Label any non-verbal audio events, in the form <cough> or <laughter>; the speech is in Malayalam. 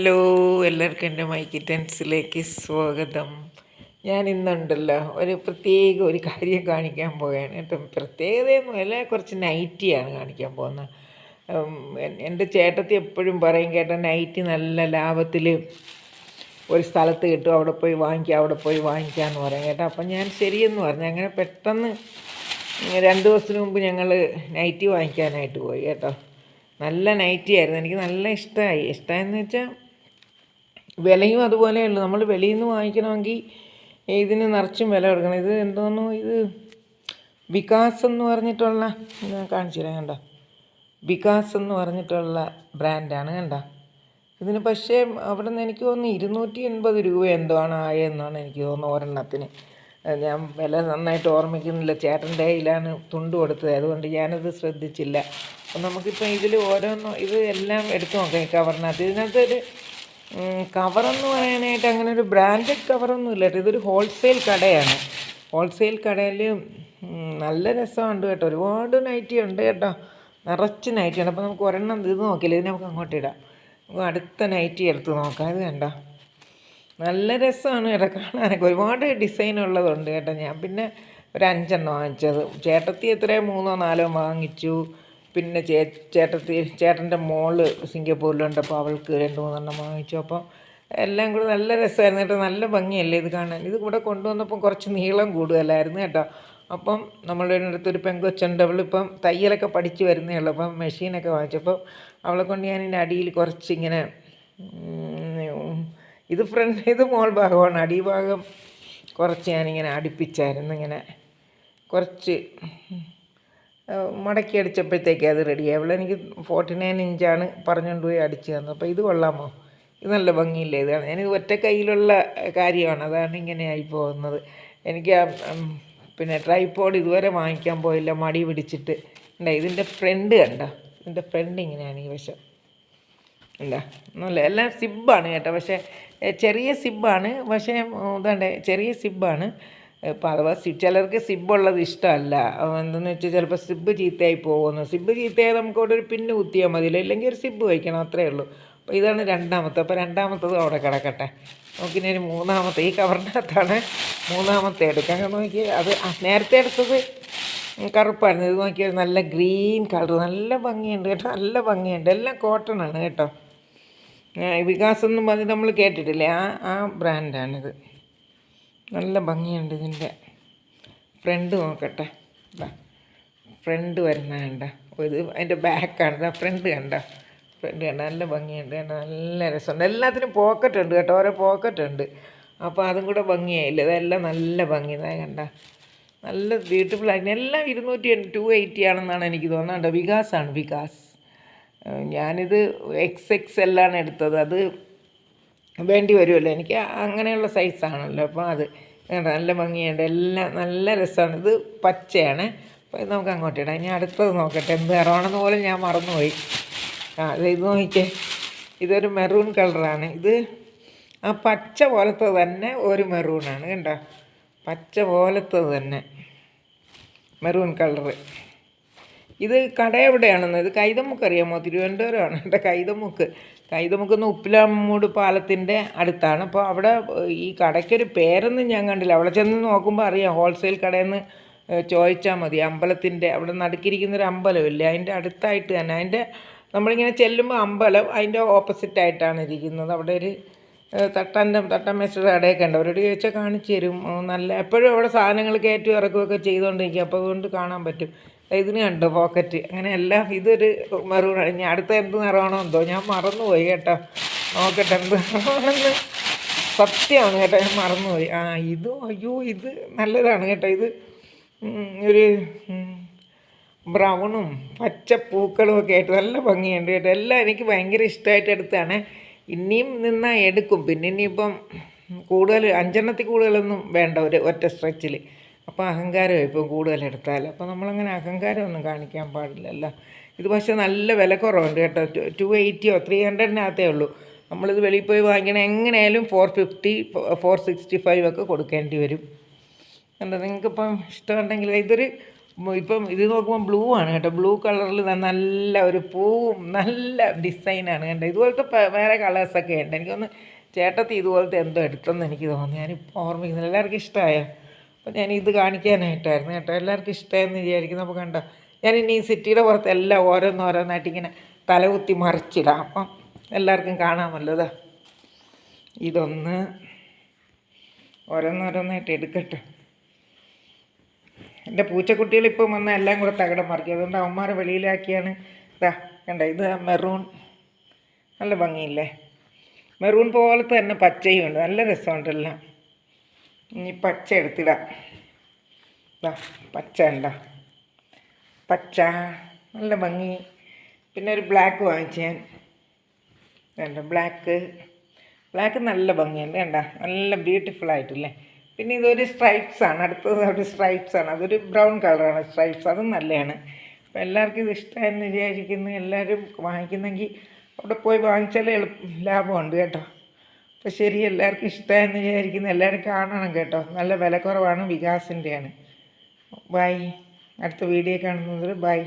ഹലോ എല്ലാവർക്കും എന്റെ മൈക്കി ടെൻസിലേക്ക് സ്വാഗതം. ഞാൻ ഇന്നുണ്ടല്ലോ ഒരു പ്രത്യേക ഒരു കാര്യം കാണിക്കാൻ പോവുകയാണ്. കേട്ടോ പ്രത്യേകതയൊന്നുമല്ല കുറച്ച് നൈറ്റിയാണ് കാണിക്കാൻ പോകുന്നത്. എന്റെ ചേട്ടത്തി എപ്പോഴും പറയും കേട്ടോ നൈറ്റി നല്ല ലാഭത്തിൽ ഒരു സ്ഥലത്ത് കിട്ടും അവിടെ പോയി വാങ്ങിക്കുക അവിടെ പോയി വാങ്ങിക്കാമെന്ന് പറയും കേട്ടോ. അപ്പം ഞാൻ ശരിയെന്ന് പറഞ്ഞു. അങ്ങനെ പെട്ടെന്ന് രണ്ട് ദിവസത്തിന് മുമ്പ് ഞങ്ങൾ നൈറ്റി വാങ്ങിക്കാനായിട്ട് പോയി കേട്ടോ. നല്ല നൈറ്റി ആയിരുന്നു എനിക്ക് നല്ല ഇഷ്ടമായി. ഇഷ്ടമായെന്ന് വെച്ചാൽ വിലയും അതുപോലെയുള്ളൂ നമ്മൾ വെളിയിൽ നിന്ന് വാങ്ങിക്കണമെങ്കിൽ ഇതിന് നിറച്ചും വില കൊടുക്കണം. ഇത് എന്തോന്നു? ഇത് വികാസ് എന്ന് പറഞ്ഞിട്ടുള്ള ഞാൻ തരാം കണ്ടോ. വികാസ് എന്ന് പറഞ്ഞിട്ടുള്ള ബ്രാൻഡാണ് കണ്ട. ഇതിന് പക്ഷേ അവിടെ നിന്ന് എനിക്ക് തോന്നുന്നു ഇരുന്നൂറ്റി എൺപത് രൂപ എന്തോ ആണ് ആയെന്നാണ് എനിക്ക് തോന്നുന്നു ഒരെണ്ണത്തിന്. ഞാൻ വില നന്നായിട്ട് ഓർമ്മിക്കുന്നില്ല. ചേട്ടന്റെ കയ്യിലാണ് തുണ്ട് കൊടുത്തത്. അതുകൊണ്ട് ഞാനത് ശ്രദ്ധിച്ചില്ല. അപ്പം നമുക്കിപ്പോൾ ഇതിൽ ഓരോന്നും ഇത് എല്ലാം എടുത്തു നോക്കാം ഈ കവറിനകത്ത് ഇതിനകത്തൊരു കവറെന്ന് പറയാനായിട്ട് അങ്ങനെ ഒരു ബ്രാൻഡഡ് കവറൊന്നും ഇല്ല ഇതൊരു ഹോൾസെയിൽ കടയാണ്. ഹോൾസെയിൽ കടയിൽ നല്ല രസമുണ്ട് കേട്ടോ. ഒരുപാട് നൈറ്റി ഉണ്ട് കേട്ടോ. നിറച്ച് നൈറ്റിയാണ് അപ്പോൾ നമുക്ക് ഒരെണ്ണം ഇത് നോക്കില്ല. ഇത് നമുക്ക് അങ്ങോട്ട് ഇടാം. നമുക്ക് അടുത്ത നൈറ്റി എടുത്ത് നോക്കാം. ഇത് കണ്ടോ? നല്ല രസമാണ് കേട്ടോ കാണാനൊക്കെ. ഒരുപാട് ഡിസൈൻ ഉള്ളതുണ്ട് കേട്ടോ. ഞാൻ പിന്നെ ഒരു അഞ്ചെണ്ണം വാങ്ങിച്ചത്. ചേട്ടത്തി എത്രയോ? മൂന്നോ നാലോ വാങ്ങിച്ചു. പിന്നെ ചേ ചേട്ടത്തി ചേട്ടന്റെ മോൾ സിംഗപ്പൂരിലുണ്ട് അപ്പോൾ അവൾക്ക് രണ്ട് മൂന്നെണ്ണം വാങ്ങിച്ചു. അപ്പം എല്ലാം കൂടെ നല്ല രസമായിരുന്നു കേട്ടോ. നല്ല ഭംഗിയല്ലേ ഇത് കാണാൻ. ഇത് കൂടെ കൊണ്ടുവന്നപ്പം കുറച്ച് നീളം കൂടുതലായിരുന്നു കേട്ടോ. അപ്പം നമ്മളുടെ അടുത്തൊരു പെങ്കൊച്ചുണ്ട്. അവളിപ്പം തയ്യലൊക്കെ പഠിച്ച് വരുന്നേ ഉള്ളൂ. അപ്പം മെഷീനൊക്കെ വാങ്ങിച്ചപ്പോൾ അവളെ കൊണ്ട് ഞാൻ ഇതിന്റെ അടിയിൽ കുറച്ചിങ്ങനെ ഇത് ഫ്രണ്ട് ഇത് മോൾ ഭാഗമാണ്. അടിഭാഗം കുറച്ച് ഞാനിങ്ങനെ അടുപ്പിച്ചായിരുന്നു. ഇങ്ങനെ കുറച്ച് മടക്കി അടിച്ചപ്പോഴത്തേക്ക് അത് റെഡിയായി. അവളെ എനിക്ക് ഫോർട്ടി നയൻ ഇഞ്ചാണ് പറഞ്ഞുകൊണ്ട് പോയി അടിച്ച് തന്നത്. അപ്പോൾ ഇത് കൊള്ളാമോ? ഇത് നല്ല ഭംഗിയില്ലേ? ഇതാണ്. എനിക്ക് ഒറ്റ കയ്യിലുള്ള കാര്യമാണ്. അതാണ് ഇങ്ങനെ ആയി പോകുന്നത്. എനിക്ക് പിന്നെ ട്രൈപോഡ് ഇതുവരെ വാങ്ങിക്കാൻ പോയില്ല. മടി പിടിച്ചിട്ട്. ഉണ്ടാ ഇതിന്റെ ഫ്രണ്ട് കണ്ട? ഇതിന്റെ ഫ്രണ്ട് ഇങ്ങനെയാണ് ഈ വശം. ഇല്ല ഒന്നുമില്ല എല്ലാം സിബാണ് കേട്ടോ. പക്ഷേ ചെറിയ സിബാണ്. പക്ഷേ ഇതാണ്ട് ചെറിയ സിബാണ്. ഇപ്പോൾ അഥവാ ചിലർക്ക് സിബുള്ളത് ഇഷ്ടമല്ല. എന്തെന്ന് വെച്ചാൽ ചിലപ്പോൾ സിബ് ചീത്തയായി പോകുന്നു. സിബ് ചീത്തയായി നമുക്ക് അവിടെ ഒരു പിന്ന് കുത്തിയാൽ മതിയല്ലോ. ഇല്ലെങ്കിൽ ഒരു സിബ് വയ്ക്കണം അത്രേ ഉള്ളൂ. അപ്പോൾ ഇതാണ് രണ്ടാമത്തെ. അപ്പോൾ രണ്ടാമത്തത് അവിടെ കിടക്കട്ടെ. നമുക്കിനി ഒരു മൂന്നാമത്തെ. ഈ കവറിനകത്താണ് മൂന്നാമത്തെ എടുക്കാൻ. നോക്കി അത് നേരത്തെ എടുത്തത് കറുപ്പായിരുന്നു. ഇത് നോക്കിയാൽ നല്ല ഗ്രീൻ കളർ നല്ല ഭംഗിയുണ്ട് കേട്ടോ. നല്ല ഭംഗിയുണ്ട്. എല്ലാം കോട്ടൺ ആണ് കേട്ടോ. വികാസ് എന്നും പറഞ്ഞ് നമ്മൾ കേട്ടിട്ടില്ലേ? ആ ആ ബ്രാൻഡാണിത്. നല്ല ഭംഗിയുണ്ട് ഇതിന്റെ. ഫ്രണ്ട് നോക്കട്ടെ. ഫ്രണ്ട് വരുന്ന കണ്ട. ഇത് അതിന്റെ ബാക്കാണ്. ഇതാ ഫ്രണ്ട് കണ്ട. ഫ്രണ്ട് കണ്ട. നല്ല ഭംഗിയുണ്ട് കണ്ട. നല്ല രസമുണ്ട്. എല്ലാത്തിനും പോക്കറ്റ് ഉണ്ട് കേട്ടോ. ഓരോ പോക്കറ്റ് ഉണ്ട് അപ്പോൾ അതും കൂടെ ഭംഗിയായില്ല? ഇതെല്ലാം നല്ല ഭംഗി. ഇതാ കണ്ട. നല്ല ബ്യൂട്ടിഫുൾ ആയിരുന്നു എല്ലാം ഇരുന്നൂറ്റി ടു എയ്റ്റി ആണെന്നാണ് എനിക്ക് തോന്നുന്നത്. വികാസാണ് വികാസ്. ഞാനിത് എക്സ് എക്സ് എല്ലാണ് എടുത്തത്. അത് വേണ്ടി വരുമല്ലോ. എനിക്ക് അങ്ങനെയുള്ള സൈസാണല്ലോ അപ്പോൾ അത് നല്ല ഭംഗിയുണ്ട്. എല്ലാം നല്ല രസമാണ്. ഇത് പച്ചയാണ്. അപ്പോൾ ഇത് നമുക്ക് അങ്ങോട്ട് ഇടാം. ഇനി അടുത്തത് നോക്കട്ടെ. എന്ത് നിറമാണെന്ന് പോലും ഞാൻ മറന്നുപോയി. ആ ഇത് നോക്കിക്കേ. ഇതൊരു മെറൂൺ കളറാണ് ഇത് ആ പച്ച പോലത്തെ തന്നെ ഒരു മെറൂണാണ് കണ്ടോ? പച്ച പോലത്തെ തന്നെ. മെറൂൺ കളറ് ഇത് കട എവിടെയാണെന്ന്? ഇത് കൈതമുക്ക് അറിയാമോ? തിരുവനന്തപുരമാണ്. <laughs> എന്റെ കൈതമുക്ക്. കൈതമുക്ക് എന്ന് ഉപ്പിലാമൂട് പാലത്തിന്റെ അടുത്താണ്. അപ്പോൾ അവിടെ ഈ കടയ്ക്കൊരു പേരൊന്നും ഞാൻ കണ്ടില്ല. അവിടെ ചെന്ന് നോക്കുമ്പോൾ അറിയാം ഹോൾസെയിൽ കടയെന്ന് ചോദിച്ചാൽ മതി. അമ്പലത്തിന്റെ അവിടെ നടുക്കിരിക്കുന്നൊരു അമ്പലമില്ലേ? അതിന്റെ അടുത്തായിട്ട് തന്നെ. അതിന്റെ നമ്മളിങ്ങനെ ചെല്ലുമ്പോൾ അമ്പലം അതിന്റെ ഓപ്പോസിറ്റായിട്ടാണ് ഇരിക്കുന്നത്. അവിടെ ഒരു തട്ടന്റെ തട്ടൻ മേശയുടെ കടയൊക്കെ ഉണ്ട്. അവരോട് ചോദിച്ചാൽ കാണിച്ചു തരും. നല്ല എപ്പോഴും അവിടെ സാധനങ്ങൾ കയറ്റി ഇറക്കുകയൊക്കെ ചെയ്തുകൊണ്ടിരിക്കും. അപ്പോൾ അതുകൊണ്ട് കാണാൻ പറ്റും. ഇതിന് കണ്ടോ പോക്കറ്റ് അങ്ങനെ എല്ലാം ഇതൊരു മെറൂൺ ഇനി അടുത്ത എന്ത് നിറമാണോ എന്തോ? ഞാൻ മറന്നുപോയി കേട്ടോ. നോക്കട്ടെ എന്ത് നിറമാണെന്ന്. സത്യമാണ് കേട്ടോ ഞാൻ മറന്നുപോയി. ആ ഇത് അയ്യോ ഇത് നല്ലതാണ് കേട്ടോ. ഇത് ഒരു ബ്രൗണും പച്ച പൂക്കളും ഒക്കെ ആയിട്ട് നല്ല ഭംഗിയുണ്ട് കേട്ടോ. എല്ലാം എനിക്ക് ഭയങ്കര ഇഷ്ടമായിട്ട് എടുത്താണ് ഇനിയും നിന്നാൽ എടുക്കും. പിന്നെ ഇനിയിപ്പം കൂടുതൽ അഞ്ചെണ്ണത്തിൽ കൂടുതലൊന്നും വേണ്ട ഒരു ഒറ്റ സ്ട്രെച്ചിൽ അപ്പോൾ അഹങ്കാരം ഇപ്പം കൂടുതൽ എടുത്താൽ അപ്പോൾ നമ്മളങ്ങനെ അഹങ്കാരമൊന്നും കാണിക്കാൻ പാടില്ലല്ലോ. ഇത് പക്ഷേ നല്ല വില കുറവുണ്ട് കേട്ടോ. ടു എയ്റ്റിയോ ത്രീ ഹൺഡ്രഡിനകത്തേ ഉള്ളൂ. നമ്മളിത് വെളിയിൽ പോയി വാങ്ങിക്കണേ എങ്ങനെയായാലും four fifty four sixty five ഒക്കെ കൊടുക്കേണ്ടി വരും. എന്താ നിങ്ങൾക്കിപ്പം ഇഷ്ടമുണ്ടെങ്കിൽ ഇതൊരു ഇപ്പം ഇത് നോക്കുമ്പോൾ ബ്ലൂ ആണ് കേട്ടോ. ബ്ലൂ കളറിൽ നല്ല ഒരു പൂവും നല്ല ഡിസൈനാണ് കേട്ടോ ഇതുപോലത്തെ വേറെ കളേഴ്സൊക്കെ ഉണ്ട്. എനിക്കൊന്ന് ചേട്ടത്തി ഇതുപോലത്തെ എന്തോ എടുത്തെന്ന് എനിക്ക് തോന്നുന്നു. ഞാനിപ്പോൾ ഓർമ്മിക്കുന്നില്ല എല്ലാവർക്കും ഇഷ്ടമായോ? അപ്പോൾ ഞാൻ ഇത് കാണിക്കാനായിട്ടായിരുന്നു കേട്ടോ. എല്ലാവർക്കും ഇഷ്ടമായെന്ന് വിചാരിക്കുന്നു. അപ്പോൾ കണ്ടോ ഞാൻ ഇനി ഈ സിറ്റിയുടെ പുറത്ത് എല്ലാം ഓരോന്നോരോന്നായിട്ട് ഇങ്ങനെ തലകുത്തി മറിച്ചിടാം. അപ്പം എല്ലാവർക്കും കാണാമല്ലോ ഇതാ ഇതൊന്ന് ഓരോന്നോരോന്നായിട്ട് എടുക്കട്ടെ. എന്റെ പൂച്ചക്കുട്ടികൾ ഇപ്പം വന്ന എല്ലാം കൂടെ തകടം മറിക്കും. അതുകൊണ്ട് അവന്മാരെ വെളിയിലാക്കിയാണ്. ഇതാ കണ്ട ഇത് മെറൂൺ. നല്ല ഭംഗിയില്ലേ? മെറൂൺ പോലത്തെ തന്നെ പച്ചയും ഉണ്ട്. നല്ല രസമുണ്ടല്ലോ ഇനി പച്ച എടുത്തിടാം. പച്ച ഉണ്ടോ പച്ച നല്ല ഭംഗി. പിന്നെ ഒരു ബ്ലാക്ക് വാങ്ങിച്ചു ഞാൻ. വേണ്ട ബ്ലാക്ക് ബ്ലാക്ക് നല്ല ഭംഗിയുണ്ട് കണ്ട? നല്ല ബ്യൂട്ടിഫുൾ ആയിട്ടില്ലേ? പിന്നെ ഇതൊരു സ്ട്രൈപ്സ് ആണ്. അടുത്തത് ഒരു സ്ട്രൈപ്സ് ആണ്. അതൊരു ബ്രൗൺ കളറാണ് സ്ട്രൈപ്സ് അതും നല്ലതാണ് അപ്പോൾ എല്ലാവർക്കും ഇത് ഇഷ്ടമായെന്ന് വിചാരിക്കുന്നു. എല്ലാവരും വാങ്ങിക്കുന്നെങ്കിൽ അവിടെ പോയി വാങ്ങിച്ചാലേ എളുപ്പം ലാഭമുണ്ട് കേട്ടോ. അപ്പോൾ ശരി എല്ലാവർക്കും ഇഷ്ടമായെന്ന് വിചാരിക്കുന്നു. എല്ലാവരും കാണണം കേട്ടോ. നല്ല വിലക്കുറവാണ് വികാസിന്റെയാണ് ബൈ അടുത്ത വീഡിയോ കാണുന്നത് ബൈ